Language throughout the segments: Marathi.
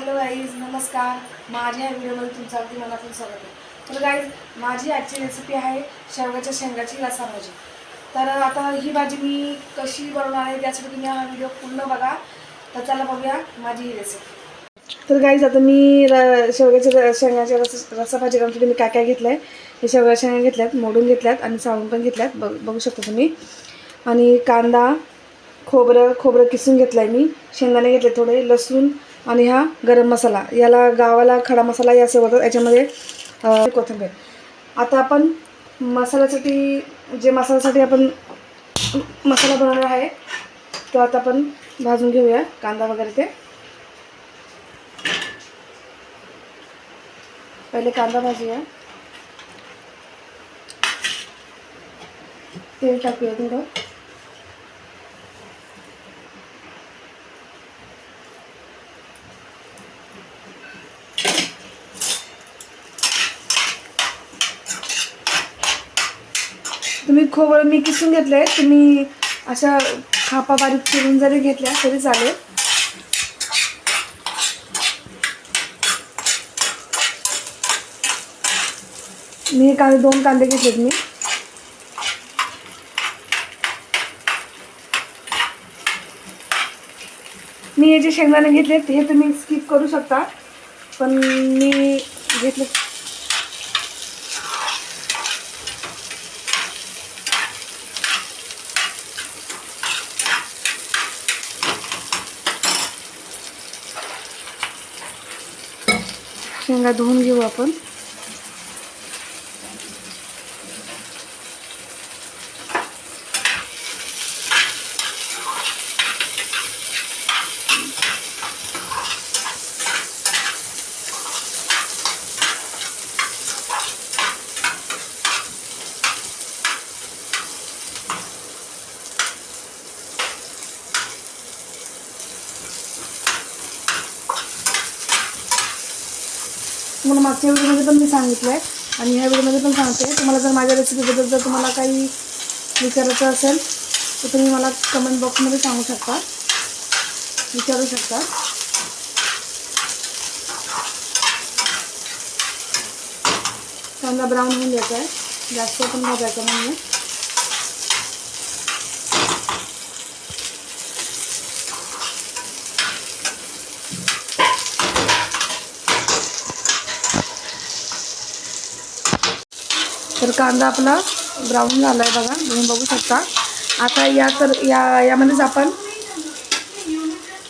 हॅलो गाईज नमस्कार. माझ्या या व्हिडिओमध्ये तुमचं अगदी मनातून स्वागत आहे. तर गाईज माझी आजची रेसिपी आहे शेवगाच्या शेंगाची रसा भाजी. तर आता ही भाजी मी कशी बनवणार आहे त्यासाठी तुम्ही हा व्हिडिओ पूर्ण बघा. तर चला बघूया माझी ही रेसिपी तर गाईज आता मी र शेवग्याच्या र- शेंगाच्या रस रसा भाजी करण्यासाठी मी काय काय घेतलं आहे हे शेवगाच्या शेंगा घेतल्यात मोडून घेतल्यात आणि साळून पण घेतल्यात. बघ बघू शकता तुम्ही. आणि कांदा खोबरं खोबरं किसून घेतलं आहे मी. शेंगदाणे घेतले थोडे लसूण आणि हा गरम मसाला. याला गावाला खडा मसाला या असे बोलतात याच्यामध्ये कोथिंबीर. आता आपण मसाल्यासाठी जे मसाल्यासाठी आपण मसाला बनवणार आहे तो आता आपण भाजून घेऊया. कांदा वगैरे ते. पहिले कांदा भाजूया. तेल टाकूया थोडं. खोबरं मी किसून घेतलं आहे तुम्ही अशा खापा बारीक चिरून जरी घेतल्या तरी चालेल. मी कांदे दोन कांदे घेतलेत मी. मी हे जे शेंगदाणे घेतलेत हे तुम्ही स्किप करू शकता. पण मी घेतले धुवून घेऊ आपण. तुम्हाला मागच्या व्हिडिओमध्ये पण मी सांगितलं आहे आणि ह्या व्हिडिओमध्ये पण सांगते. तुम्हाला जर माझ्या रेसिपीबद्दल जर तुम्हाला काही विचारायचं असेल तर तुम्ही मला कमेंट बॉक्समध्ये सांगू शकता. विचारू शकता. कांदा ब्राऊन होऊन द्यायचा आहे जास्त पण भाजायचा नाही तर कांदा आपला ब्राऊन झाला आहे बघा तुम्ही बघू शकता. आता या तर या यामध्येच आपण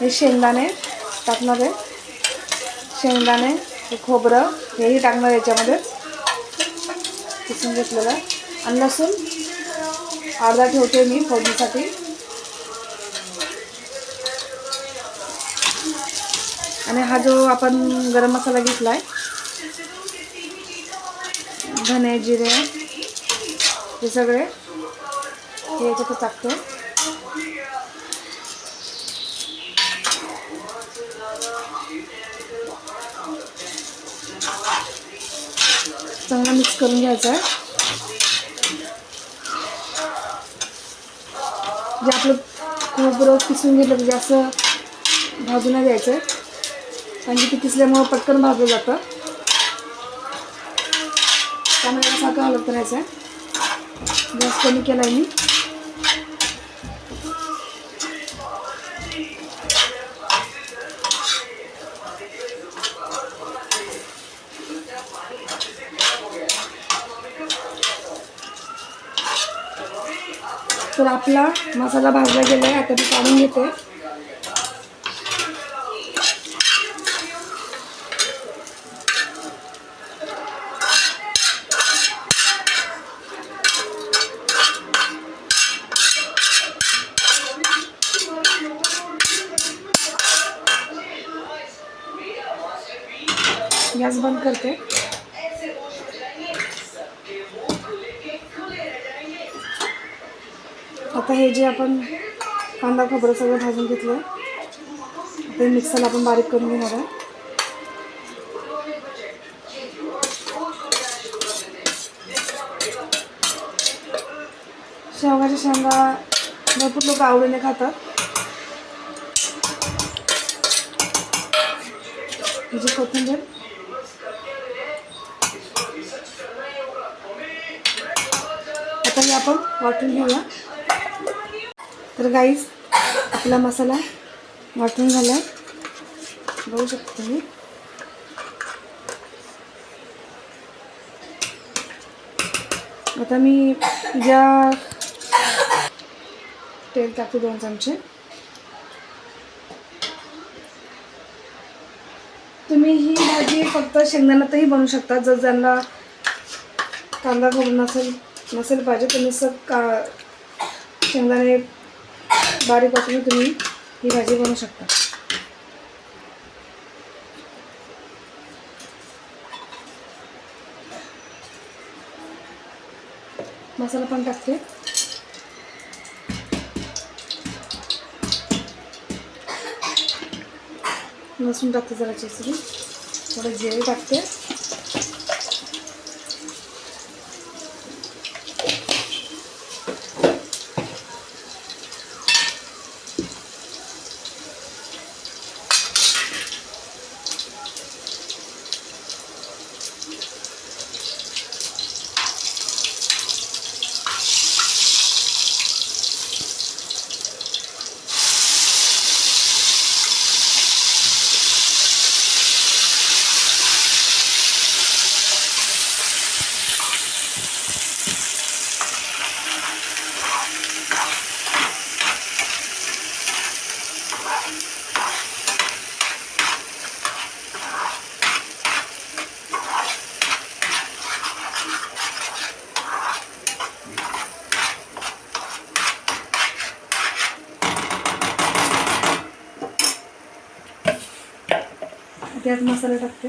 हे शेंगदाणे टाकणार आहे. शेंगदाणे हे खोबरं हेही टाकणार याच्यामध्ये. किसून घेतलेलं आहे. आणि लसूण अर्धा ठेवते मी फोडणीसाठी. आणि हा जो आपण गरम मसाला घेतला आहे धने जिरे हे सगळे हे याच्यात टाकतो. चांगला मिक्स करून घ्यायचा आहे. जे आपलं खूप किसून घेतलं म्हणजे असं भाजून द्यायचं आहे कारण की ते किसल्यामुळं पटकन भाजलं जातं. त्यामुळे असा सारखं करायचा आहे. गॅस कमी केला आहे मी. तर आपला मसाला भाजला गेला आहे आता मी काढून घेते गॅस बंद करते. आता हे जे आपण कांदा खोबरं सगळं भाजून घेतलं आहे ते मिक्सरला आपण बारीक करून घेणार आहे. शेवगाच्या शेंगा भरपूर लोक आवडीने खातात. हिची कोथिंबीर आता हे आपण वाटून घेऊया. तर गाईज आपला मसाला वाटून झाला बघू शकतो तुम्ही. आता मी ज्या तेल टाकते दोन चमचे. तुम्ही ही भाजी फक्त शेंगदाण्यातही बनवू शकता. जर ज्यांना कांदा घालून असेल नसेल पाहिजे तुम्ही सग का शेंगदाणे बारीक वाटून तुम्ही ही भाजी बनवू शकता. मसाला पण टाकते. लसूण टाकते जरा चिसरी थोडं जिरे टाकते. त्यात मसाला टाकते.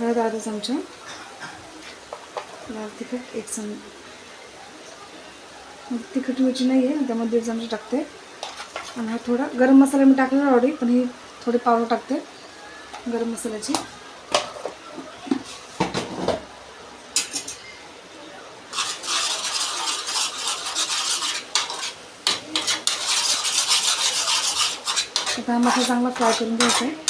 हळद अर्धा चमचा. लाल तिखट एक चम तिखट मिरची नाही आहे त्यामध्ये दीड चमचे टाकते. आणि हा थोडा गरम मसाला मी टाकलेला ऑडी पण ही थोडी पावडर टाकते. गरम मसाल्याची. मसाला चांगला फ्राय करून घ्यायचा आहे.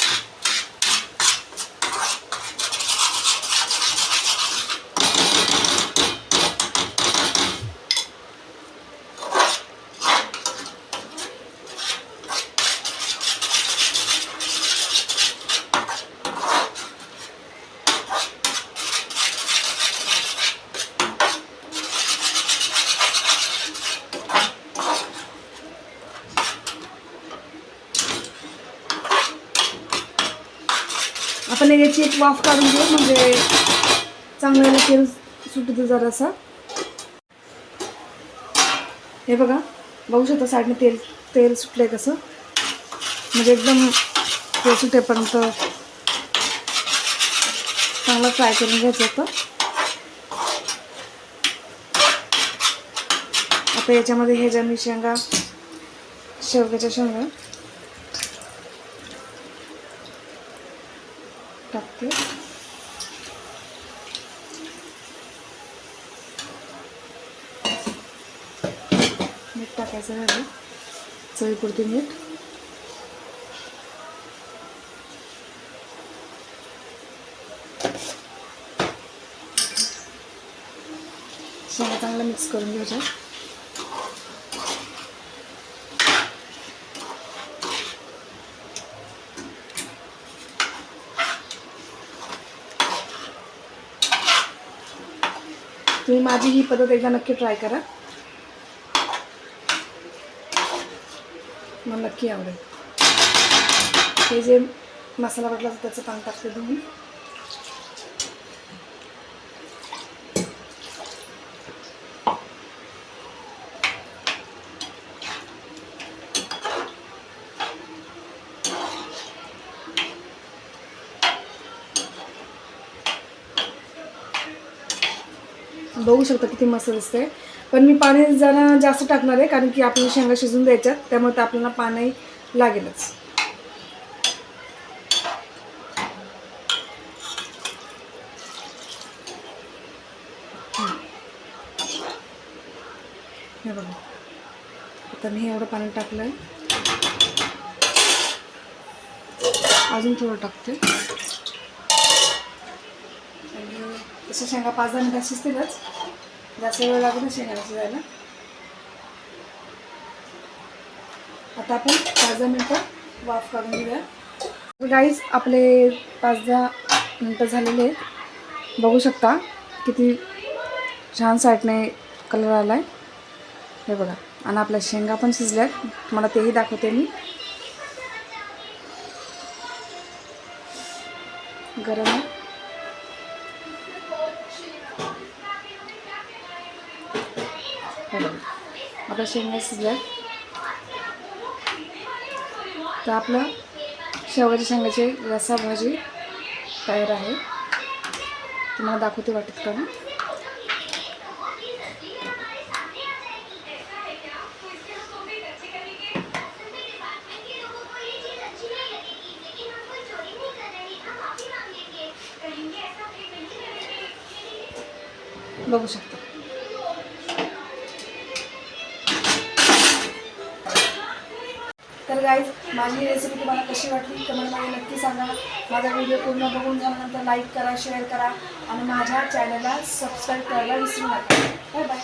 आपण याची एक वाफ काढून घेऊ म्हणजे चांगल्याला तेल सुटतं जरासा. हे बघा बघू शकता साईडने तेल तेल सुटलंय कसं. म्हणजे एकदम तेल सुटेपर्यंत चांगलं फ्राय करून घ्यायचं होतं. आता याच्यामध्ये हे ज्या मी शेंगा शेवग्याच्या शेंगा टाकते मीठ टाकायचं झालं. चवीपुरती मीठ. शेंगा चांगला मिक्स करून घ्यायच्या तुम्ही माझी ही पद्धत एकदा नक्की ट्राय करा. मला नक्की आवडेल. हे जे मसाला वाटला त्याचं पान टाकते तुम्ही. बघू शकता किती मस्त दिसते पण मी पाणी जरा जास्त टाकणार आहे कारण की आपल्याला शेंगा शिजून द्यायच्यात त्यामुळे ते आपल्याला पाणी लागेलच. हे बघा. आता मी एवढं पाणी टाकलं आहे अजून थोडं टाकते. आणि तसं शेंगा पाच दहा मिनिटात शिजतीलच जास्त वेळ लागू ना शेंगा शिजायला आता आपण पाच दहा मिनटं वाफ काढून घेऊया गाईज आपले पाच दहा मिनटं झालेले आहेत बघू शकता किती छान साईडने कलर आला आहे हे बघा आणि आपल्या शेंगा पण शिजल्यात तुम्हाला तेही दाखवते मी गरम आपल्या शेंगा शिजल्या तर आपलं शेवगाच्या शेंगाची रसा भाजी तयार आहे. तुम्हाला दाखवते वाटत का बघू शकता. तर गाईज माझी रेसिपी तुम्हाला कशी वाटली कमेंटमध्ये नक्की सांगा. माझा व्हिडिओ पूर्ण बघून झाल्यानंतर लाईक करा शेअर करा आणि माझ्या चॅनलला सबस्क्राईब करायला विसरू नका. Bye bye